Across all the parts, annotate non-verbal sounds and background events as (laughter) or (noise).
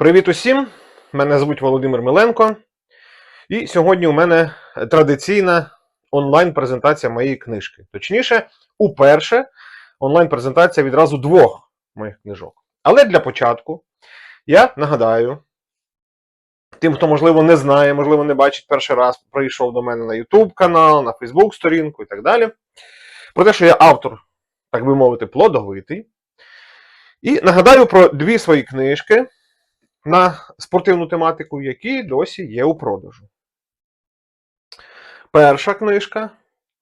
Привіт усім! Мене звуть Володимир Миленко. І сьогодні у мене традиційна онлайн-презентація моєї книжки. Точніше, уперше онлайн-презентація відразу двох моїх книжок. Але для початку я нагадаю тим, хто, можливо, не знає, можливо, не бачить перший раз, прийшов до мене на YouTube канал, на Facebook сторінку і так далі. Про те, що я автор, так би мовити, плодовитий. І нагадаю про дві свої книжки на спортивну тематику, які досі є у продажу. Перша книжка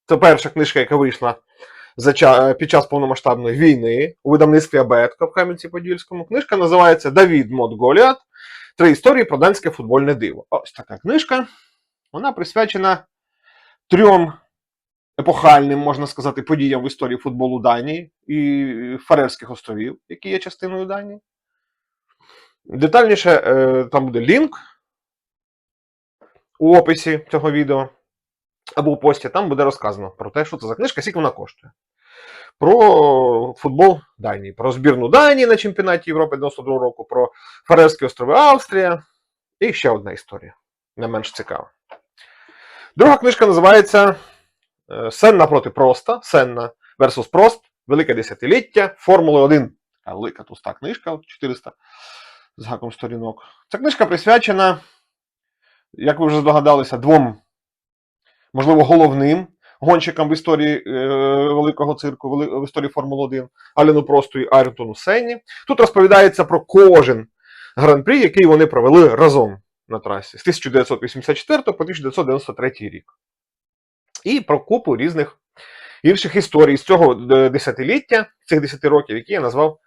це перша книжка, яка вийшла за ча- під час повномасштабної війни у видавництві Абетка в Кам'янці-Подільському. Книжка називається Давід Мод Голіат. Три історії про данське футбольне диво. Ось така книжка. Вона присвячена трьом епохальним, можна сказати, подіям в історії футболу Данії і Фарерських островів, які є частиною Данії. Детальніше е, там буде лінк у описі цього відео або у пості. Там буде розказано про те, що це за книжка, скільки вона коштує. Про футбол Данії, про збірну Данії на чемпіонаті Європи 92 року, про Фарерські острови Австрія. І ще одна історія, не менш цікава. Друга книжка називається е, Сенна проти Проста. Сенна versus Прост. Велике десятиліття Формули 1. Така велика туста книжка, 400 з гаком сторінок. Ця книжка присвячена, як ви вже здогадалися, двом, можливо, головним гонщикам в історії е, великого цирку, в історії Формули 1, Алену Просту і Айртону Сенні. Тут розповідається про кожен гран-прі, який вони провели разом на трасі з 1984 по 1993 рік. І про купу різних інших історій з цього е, десятиліття, цих 10 років, які я назвав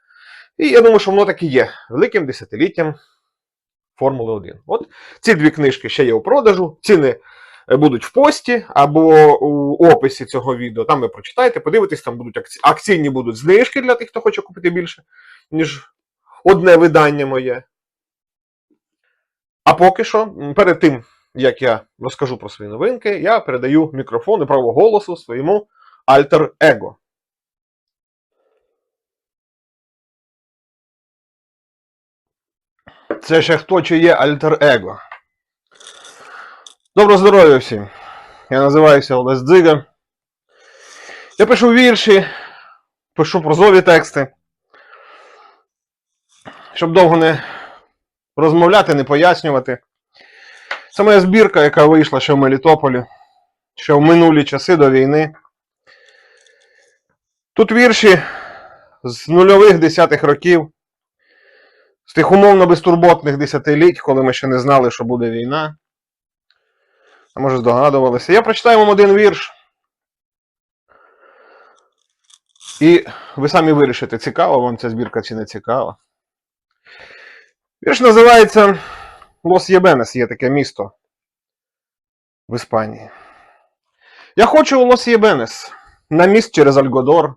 і я думаю, що воно так і є великим десятиліттям Формули 1. От ці дві книжки ще є у продажу. Ціни е, будуть в пості або у описі цього відео. Там ви прочитаєте, подивитесь, там будуть акці... акційні будуть знижки для тих, хто хоче купити більше, ніж одне видання моє. А поки що, перед тим, як я розкажу про свої новинки, я передаю мікрофон і право голосу своєму альтер-его. Це ще хто чи є альтер-его. Доброго здоров'я всім! Я називаюся Олесь Дзига. Я пишу вірші, пишу прозові тексти. Щоб довго не розмовляти, не пояснювати. Це моя збірка, яка вийшла ще в Мелітополі, ще в минулі часи до війни. Тут вірші з нульових десятих років з тих умовно безтурботних десятиліть, коли ми ще не знали, що буде війна. А може здогадувалися. Я прочитаю вам один вірш. І ви самі вирішите, цікава вам ця збірка чи не цікава. Вірш називається Лос Єбенес, є таке місто в Іспанії. Я хочу у Лос Єбенес, на міст через Альгодор.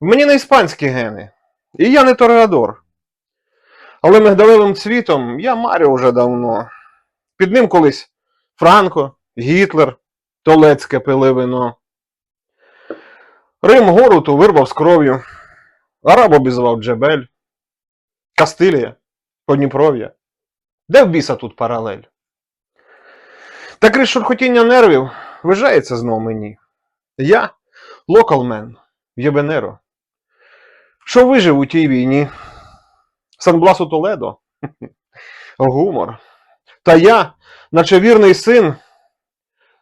В мені не іспанські гени, і я не Тореадор. Але мигдалевим цвітом я марю уже давно. Під ним колись Франко, Гітлер, Толецьке пили вино. Рим Горуту вирвав з кров'ю, Араб обізвав Джебель, Кастилія, Подніпров'я. Де в біса тут паралель? Та крізь шурхотіння нервів вижається знов мені. Я локалмен, Єбенеро, що вижив у тій війні. Санбласу Толедо. Гумор. Та я, наче вірний син,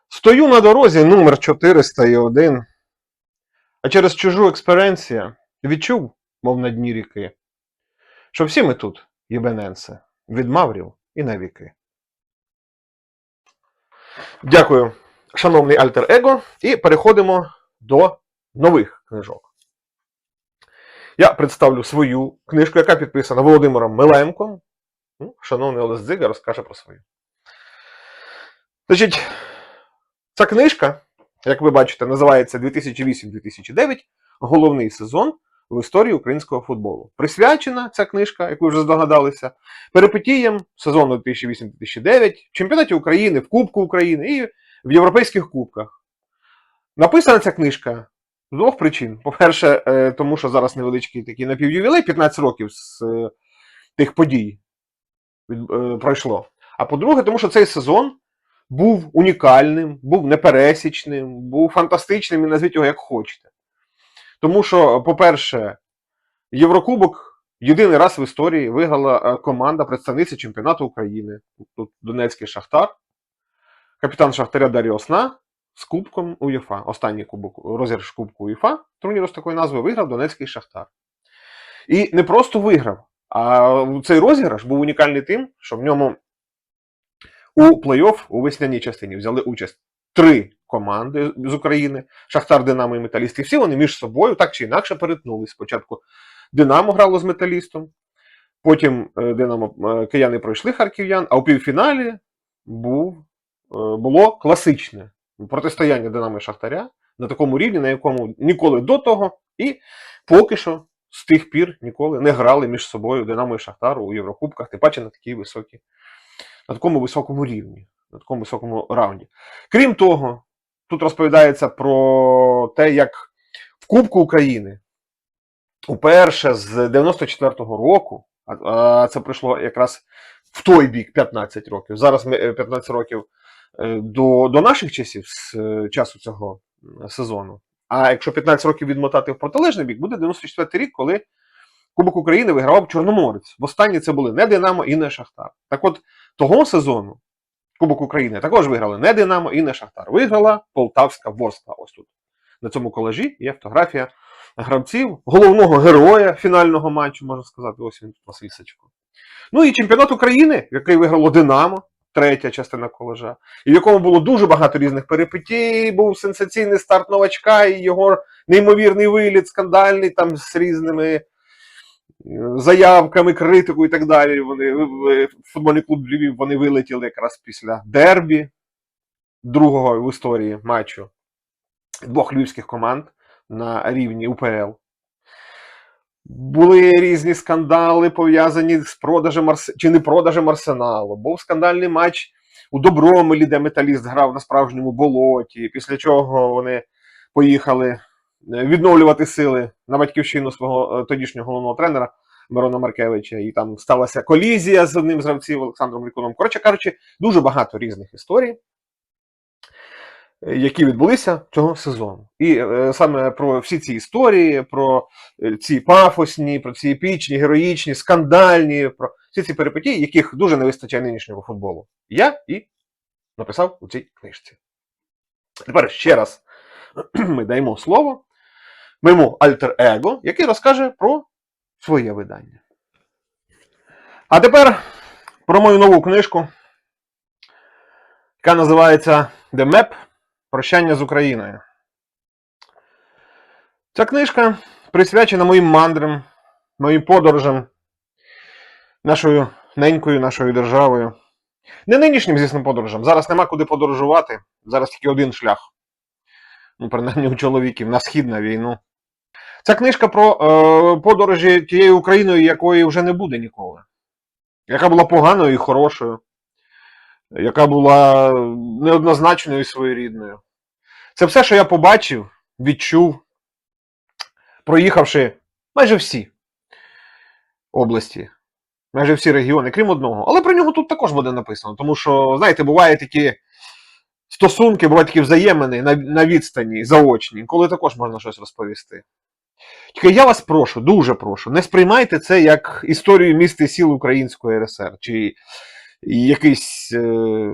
стою на дорозі номер 401, а через чужу експеренцію відчув, мов на дні ріки, що всі ми тут, єбененце, від маврів і навіки. Дякую, шановний альтер-его, і переходимо до нових книжок. Я представлю свою книжку, яка підписана Володимиром Миленком. Ну, Шановний Олес Дзига розкаже про свою. Значить, ця книжка, як ви бачите, називається 2008-2009 Головний сезон в історії українського футболу. Присвячена ця книжка, як ви вже здогадалися, перипетіям сезону 2008-2009, в чемпіонаті України, в Кубку України і в Європейських кубках. Написана ця книжка з двох причин. По-перше, е, тому що зараз невеличкий такий напівювілей, 15 років з е, тих подій, е, пройшло. А по-друге, тому що цей сезон був унікальним, був непересічним, був фантастичним і назвіть його як хочете. Тому що, по-перше, Єврокубок єдиний раз в історії виграла команда представниця чемпіонату України. Тут Донецький Шахтар, капітан Шахтаря Дар'я Осна з Кубком УЄФА. Останній кубок розіграш Кубку УЄФА, турніру з такої назви виграв Донецький Шахтар. І не просто виграв, а цей розіграш був унікальний тим, що в ньому у плей-офф у весняній частині взяли участь три команди з України: Шахтар, Динамо і Металіст. І всі вони між собою так чи інакше перетнулись. Спочатку Динамо грало з металістом, потім е, Динамо е, кияни пройшли харків'ян, а у півфіналі був, е, було класичне протистояння Динамо і Шахтаря на такому рівні, на якому ніколи до того, і поки що з тих пір ніколи не грали між собою Динамо і Шахтар у Єврокубках, тим паче на такій високій, на такому високому рівні, на такому високому раунді. Крім того, тут розповідається про те, як в Кубку України уперше з 94-го року, а, це пройшло якраз в той бік 15 років. Зараз ми е, 15 років е, до, до наших часів з е, часу цього сезону. А якщо 15 років відмотати в протилежний бік, буде 94 рік, коли Кубок України вигравав Чорноморець. Востаннє це були не Динамо і не Шахтар. Так от того сезону Кубок України також виграли не Динамо і не Шахтар. Виграла Полтавська Ворскла. Ось тут. На цьому колажі є фотографія гравців, головного героя фінального матчу, можна сказати, ось він Василь Сачко. Ну і чемпіонат України, який виграло Динамо, третя частина колажа, і в якому було дуже багато різних перипетій, був сенсаційний старт новачка, і його неймовірний виліт, скандальний там з різними е, заявками, критикою і так далі. Вони в- в- футбольний клуб Львів вони вилетіли якраз після дербі другого в історії матчу двох львівських команд на рівні УПЛ. Були різні скандали пов'язані з продажем чи не продажем арсеналу. Був скандальний матч у Добромелі, де металіст грав на справжньому болоті, після чого вони поїхали е, відновлювати сили на батьківщину свого е, тодішнього головного тренера Мирона Маркевича. І там сталася колізія з одним з гравців Олександром Лікуном. Коротше кажучи, дуже багато різних історій які відбулися цього сезону. І е, саме про всі ці історії, про е, ці пафосні, про ці епічні, героїчні, скандальні, про всі ці перипетії, яких дуже не вистачає нинішнього футболу. Я і написав у цій книжці. Тепер ще раз (clears throat) ми даємо слово моєму альтер-его, який розкаже про своє видання. А тепер про мою нову книжку, яка називається The Map Прощання з Україною. Ця книжка присвячена моїм мандрам, моїм подорожам нашою ненькою, нашою державою. Не нинішнім, звісно, подорожам. Зараз нема куди подорожувати. Зараз тільки один шлях. Ну, принаймні у чоловіків на схід на війну. Ця книжка про е, подорожі тією Україною, якої вже не буде ніколи. Яка була поганою і хорошою, яка була неоднозначною і своєрідною. Це все, що я побачив, відчув, проїхавши майже всі області, майже всі регіони, крім одного. Але про нього тут також буде написано, тому що, знаєте, бувають такі стосунки, бувають такі взаємини на, на відстані, заочні, коли також можна щось розповісти. Тільки я вас прошу, дуже прошу, не сприймайте це як історію міст і сіл Української РСР, чи якийсь, е,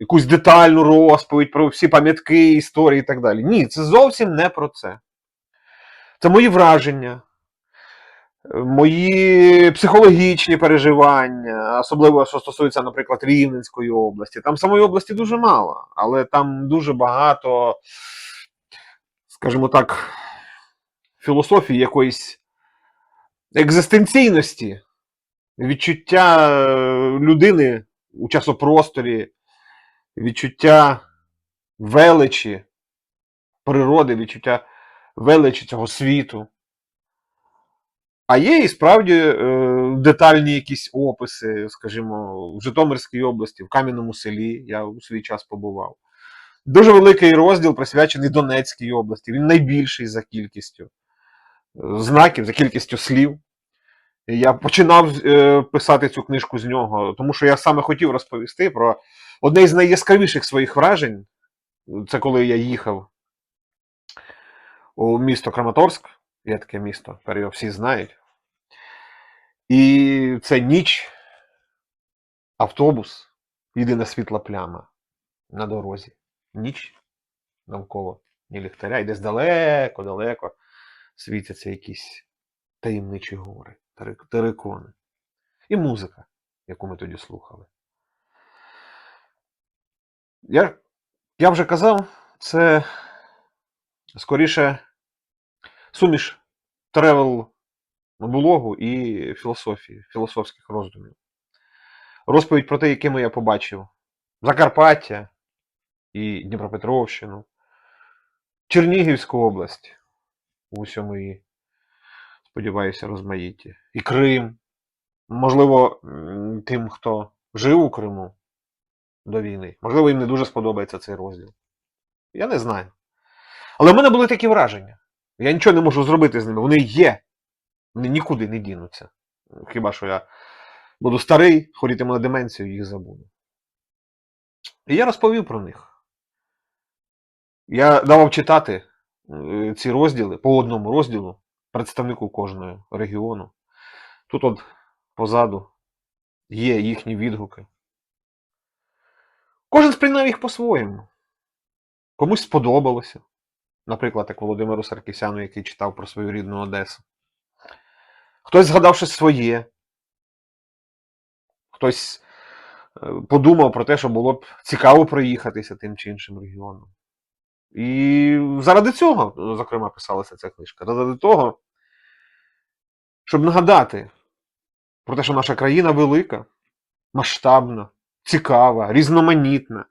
якусь детальну розповідь про всі пам'ятки, історії і так далі. Ні, це зовсім не про це. Це мої враження, мої психологічні переживання, особливо що стосується, наприклад, Рівненської області. Там самої області дуже мало, але там дуже багато, скажімо так, філософії якоїсь екзистенційності, відчуття е, людини у часопросторі, відчуття величі природи, відчуття величі цього світу. А є і справді е, детальні якісь описи, скажімо, в Житомирській області, в Кам'яному селі, я у свій час побував. Дуже великий розділ присвячений Донецькій області. Він найбільший за кількістю е, знаків, за кількістю слів. Я починав е, писати цю книжку з нього, тому що я саме хотів розповісти про одне із найяскравіших своїх вражень. Це коли я їхав у місто Краматорськ, є таке місто, тепер його всі знають. І це ніч, автобус, єдина світла пляма на дорозі. Ніч навколо ні ліхтаря, і десь далеко-далеко світяться якісь таємничі гори, терикони. І музика, яку ми тоді слухали. Я, я вже казав, це скоріше суміш тревел блогу і філософії, філософських роздумів. Розповідь про те, якими я побачив Закарпаття і Дніпропетровщину, Чернігівську область у усьому її, сподіваюся, розмаїтті, і Крим. Можливо, тим, хто жив у Криму до війни, можливо, їм не дуже сподобається цей розділ. Я не знаю. Але в мене були такі враження. Я нічого не можу зробити з ними. Вони є. Вони нікуди не дінуться. Хіба що я буду старий, хворітиму на деменцію і їх забуду. І я розповів про них. Я давав читати е, ці розділи по одному розділу представнику кожного регіону. Тут от позаду є їхні відгуки. Кожен сприйняв їх по-своєму. Комусь сподобалося. Наприклад, як Володимиру Саркісяну, який читав про свою рідну Одесу. Хтось згадав щось своє. Хтось е, подумав про те, що було б цікаво проїхатися тим чи іншим регіоном. І заради цього, зокрема, писалася ця книжка. Заради того, щоб нагадати про те, що наша країна велика, масштабна, цікава, різноманітна.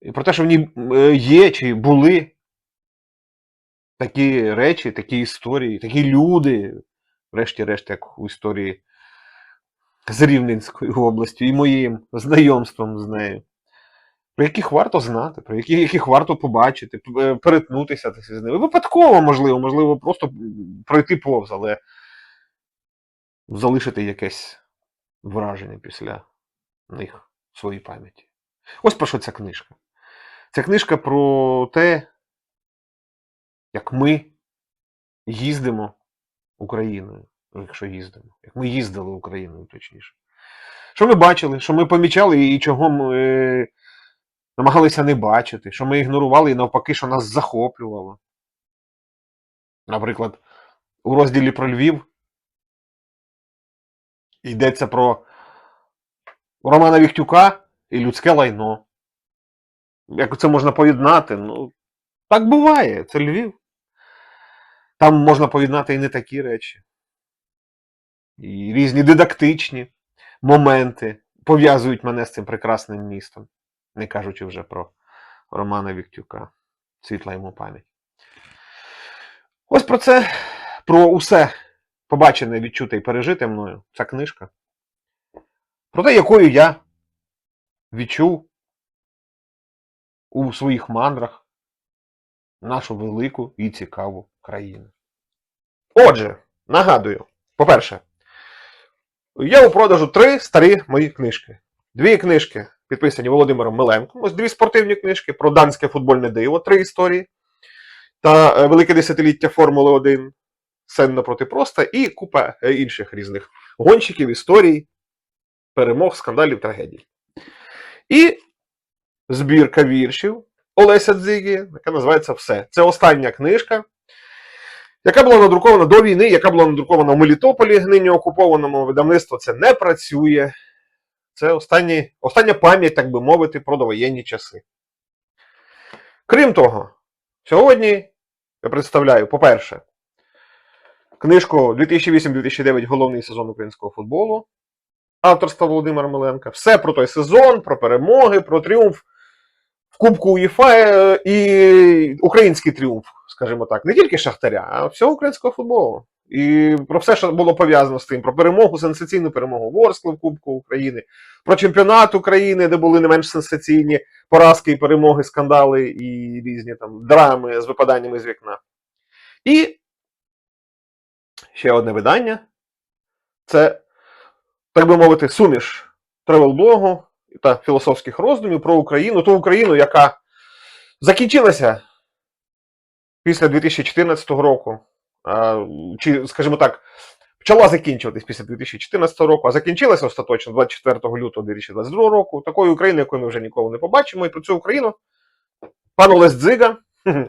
І про те, що в ній е, є чи були такі речі, такі історії, такі люди, врешті-решт, як у історії з Рівненською областю і моїм знайомством з нею, про яких варто знати, про яких, яких варто побачити, е, перетнутися з ними. Випадково, можливо, можливо, просто пройти повз, але залишити якесь враження після них в своїй пам'яті. Ось про що ця книжка. Ця книжка про те, як ми їздимо Україною, якщо їздимо, як ми їздили Україною, точніше. Що ми бачили, що ми помічали і чого ми намагалися не бачити, що ми ігнорували і навпаки, що нас захоплювало. Наприклад, у розділі про Львів йдеться про Романа Віхтюка і людське лайно. Як це можна поєднати? Ну, так буває, це Львів. Там можна поєднати і не такі речі. І різні дидактичні моменти пов'язують мене з цим прекрасним містом, не кажучи вже про Романа Віктюка. Світла йому пам'ять. Ось про це, про усе побачене, відчуте і пережите мною ця книжка. Про те, якою я відчув у своїх мандрах нашу велику і цікаву країну. Отже, нагадую, по-перше, є у продажу три старі мої книжки. Дві книжки підписані Володимиром Миленком. Ось дві спортивні книжки про данське футбольне диво, три історії. Та е, Велике десятиліття Формули 1, Сенна проти Проста і купа е, інших різних гонщиків, історій, перемог, скандалів, трагедій. І збірка віршів Олеся Дзигі, яка називається Все. Це остання книжка, яка була надрукована до війни, яка була надрукована в Мелітополі, нині окупованому видавництво. Це не працює. Це останні, остання пам'ять, так би мовити, про довоєнні часи. Крім того, сьогодні я представляю, по-перше, книжку 2008-2009 головний сезон українського футболу авторства Володимира Миленка. Все про той сезон, про перемоги, про тріумф в Кубку УЄФА е, і український тріумф, скажімо так, не тільки Шахтаря, а всього українського футболу. І про все, що було пов'язано з тим, про перемогу, сенсаційну перемогу Ворскли в Кубку України, про чемпіонат України, де були не менш сенсаційні поразки і перемоги, скандали і різні там драми з випаданнями з вікна. І ще одне видання це, так би мовити, суміш тревел-блогу та філософських роздумів про Україну, ту Україну, яка закінчилася після 2014 року. Чи, скажімо так, почала закінчуватись після 2014 року, а закінчилася остаточно 24 лютого 2022 року. Такої України, якої ми вже ніколи не побачимо. І про цю Україну пан Олесь Дзига (laughs)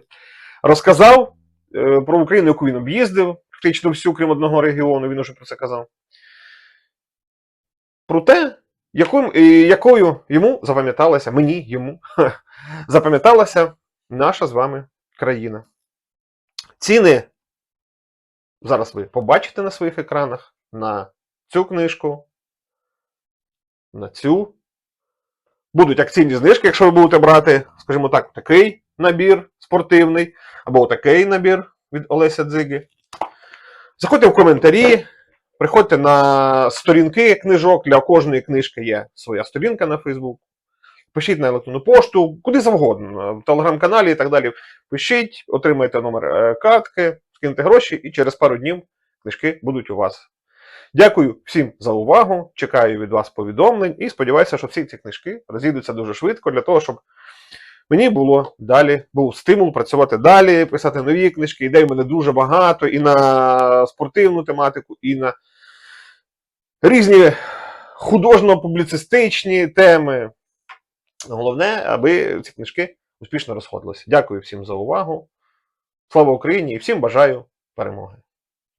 розказав е, про Україну, яку він об'їздив, практично всю, крім одного регіону, він уже про це казав. Про те, якою, якою йому запам'яталася, мені йому (laughs) запам'яталася наша з вами країна. Ціни зараз ви побачите на своїх екранах на цю книжку, на цю. Будуть акційні знижки, якщо ви будете брати, скажімо так, такий набір спортивний, або такий набір від Олеся Дзиги. Заходьте в коментарі, приходьте на сторінки книжок. Для кожної книжки є своя сторінка на Фейсбук. Пишіть на електронну пошту, куди завгодно, в телеграм-каналі і так далі. Пишіть, отримайте номер е, картки, скиньте гроші, і через пару днів книжки будуть у вас. Дякую всім за увагу. Чекаю від вас повідомлень і сподіваюся, що всі ці книжки розійдуться дуже швидко для того, щоб мені було далі, був стимул працювати далі, писати нові книжки. Ідей в мене дуже багато і на спортивну тематику, і на різні художньо-публіцистичні теми. Головне, аби ці книжки успішно розходилися. Дякую всім за увагу. Слава Україні і всім бажаю перемоги!